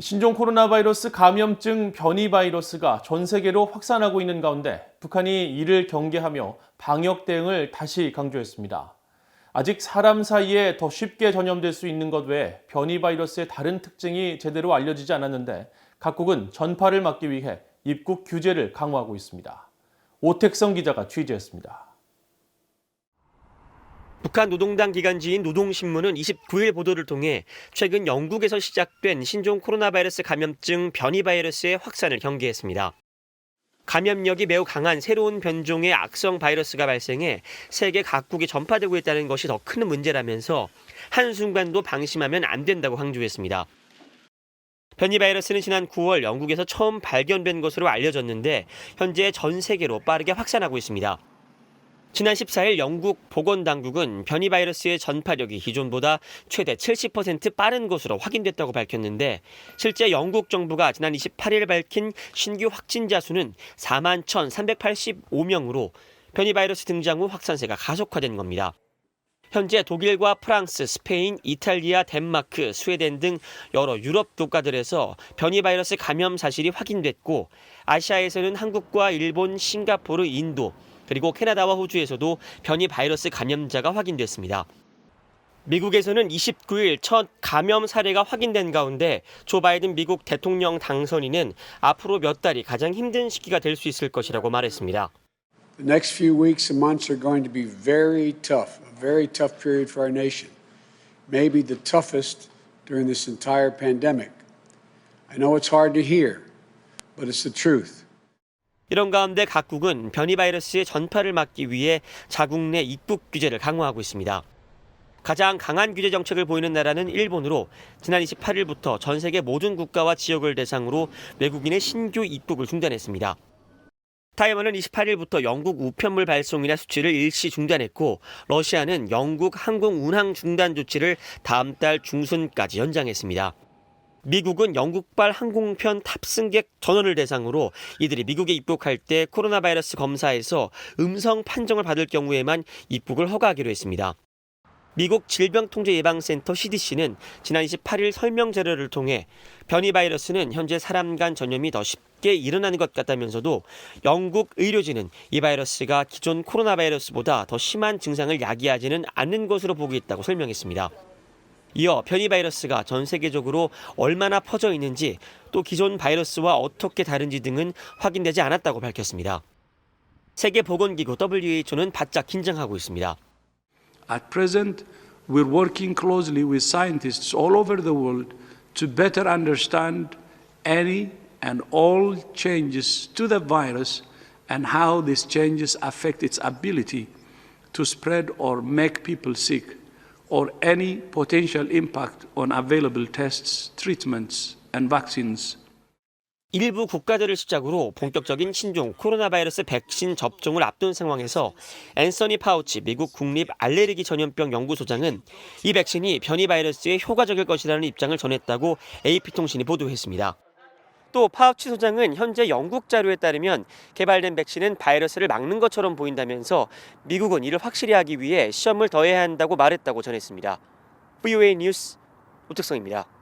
신종 코로나 바이러스 감염증 변이 바이러스가 전 세계로 확산하고 있는 가운데 북한이 이를 경계하며 방역 대응을 다시 강조했습니다. 아직 사람 사이에 더 쉽게 전염될 수 있는 것 외에 변이 바이러스의 다른 특징이 제대로 알려지지 않았는데 각국은 전파를 막기 위해 입국 규제를 강화하고 있습니다. 오택성 기자가 취재했습니다. 북한 노동당 기관지인 노동신문은 29일 보도를 통해 최근 영국에서 시작된 신종 코로나 바이러스 감염증 변이 바이러스의 확산을 경계했습니다. 감염력이 매우 강한 새로운 변종의 악성 바이러스가 발생해 세계 각국에 전파되고 있다는 것이 더 큰 문제라면서 한순간도 방심하면 안 된다고 강조했습니다. 변이 바이러스는 지난 9월 영국에서 처음 발견된 것으로 알려졌는데 현재 전 세계로 빠르게 확산하고 있습니다. 지난 14일 영국 보건당국은 변이 바이러스의 전파력이 기존보다 최대 70% 빠른 것으로 확인됐다고 밝혔는데 실제 영국 정부가 지난 28일 밝힌 신규 확진자 수는 4만 1,385명으로 변이 바이러스 등장 후 확산세가 가속화된 겁니다. 현재 독일과 프랑스, 스페인, 이탈리아, 덴마크, 스웨덴 등 여러 유럽 국가들에서 변이 바이러스 감염 사실이 확인됐고 아시아에서는 한국과 일본, 싱가포르, 인도, 그리고 캐나다와 호주에서도 변이 바이러스 감염자가 확인됐습니다. 미국에서는 29일 첫 감염 사례가 확인된 가운데 조 바이든 미국 대통령 당선인은 앞으로 몇 달이 가장 힘든 시기가 될 수 있을 것이라고 말했습니다. The next few weeks and months are going to be very tough, a very tough period for our nation. Maybe the toughest during this entire pandemic. I know it's hard to hear, but it's the truth. 이런 가운데 각국은 변이 바이러스의 전파를 막기 위해 자국 내 입국 규제를 강화하고 있습니다. 가장 강한 규제 정책을 보이는 나라는 일본으로 지난 28일부터 전 세계 모든 국가와 지역을 대상으로 외국인의 신규 입국을 중단했습니다. 타이완은 28일부터 영국 우편물 발송이나 수출을 일시 중단했고 러시아는 영국 항공 운항 중단 조치를 다음 달 중순까지 연장했습니다. 미국은 영국발 항공편 탑승객 전원을 대상으로 이들이 미국에 입국할 때 코로나 바이러스 검사에서 음성 판정을 받을 경우에만 입국을 허가하기로 했습니다. 미국 질병통제예방센터 CDC는 지난 28일 설명 자료를 통해 변이 바이러스는 현재 사람 간 전염이 더 쉽게 일어나는 것 같다면서도 영국 의료진은 이 바이러스가 기존 코로나 바이러스보다 더 심한 증상을 야기하지는 않는 것으로 보고 있다고 설명했습니다. 이어 변이 바이러스가 전 세계적으로 얼마나 퍼져 있는지 또 기존 바이러스와 어떻게 다른지 등은 확인되지 않았다고 밝혔습니다. 세계보건기구 WHO는 바짝 긴장하고 있습니다. At present, we're working closely with scientists all over the world to better understand any and all changes to the virus and how these changes affect its ability to spread or make people sick, or any potential impact on available tests, treatments, and vaccines. 일부 국가들을 시작으로 본격적인 신종 코로나 바이러스 백신 접종을 앞둔 상황에서 앤서니 파우치 미국 국립 알레르기 전염병 연구소장은 이 백신이 변이 바이러스에 효과적일 것이라는 입장을 전했다고 AP통신이 보도했습니다. 또 파우치 소장은 현재 영국 자료에 따르면 개발된 백신은 바이러스를 막는 것처럼 보인다면서 미국은 이를 확실히 하기 위해 시험을 더 해야 한다고 말했다고 전했습니다. VOA 뉴스 오특성입니다.